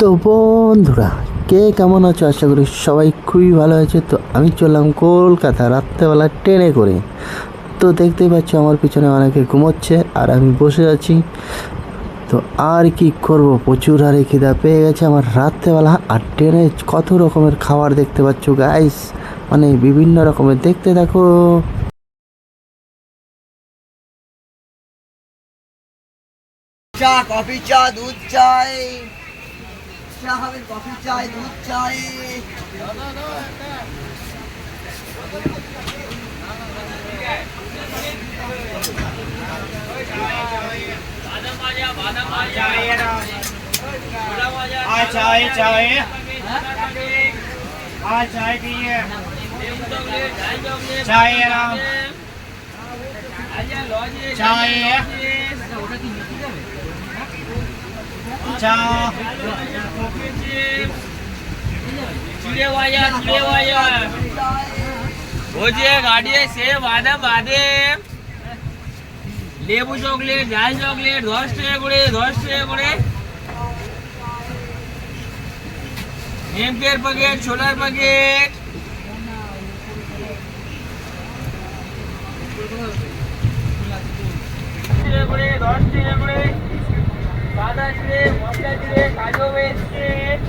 তো বন্ধুরা, কে কেমন আছো? আশা করি সবাই খুবই ভালো আছে। তো আমি চললাম কলকাতা রাত্রেবেলা ট্রেনে করে। তো দেখতেই পাচ্ছ আমার পিছনে অনেকে ঘুমোচ্ছে আর আমি বসে আছি। তো আর কি করব? প্রচুর হারে খিদা পেয়ে গেছে আমার রাত্রেবেলা। আর ট্রেনে কত রকমের খাবার দেখতে পাচ্ছ গাইস মানে বিভিন্ন রকমের। দেখতে থাকো। চা, কফি, চা, দুধ, চাই। চা হবে কফি চাই দুধ চাই आ चाय चाय आ चाय पिए चाय राम चाय अच्छा चिड़े वाया चिड़े वाया ભોજે ગાડીએ છે વાદે વાદે લેબુ ચોકલેટ જાલ ચોકલેટ દોસ્ત ગુડે દોસ્ત ગુડે એમ્પિયર પગેટ સોલર પગેટ ગુડે દોસ્ત ગુડે માતાજીએ મોતિલાજીએ કાજો વેચીએ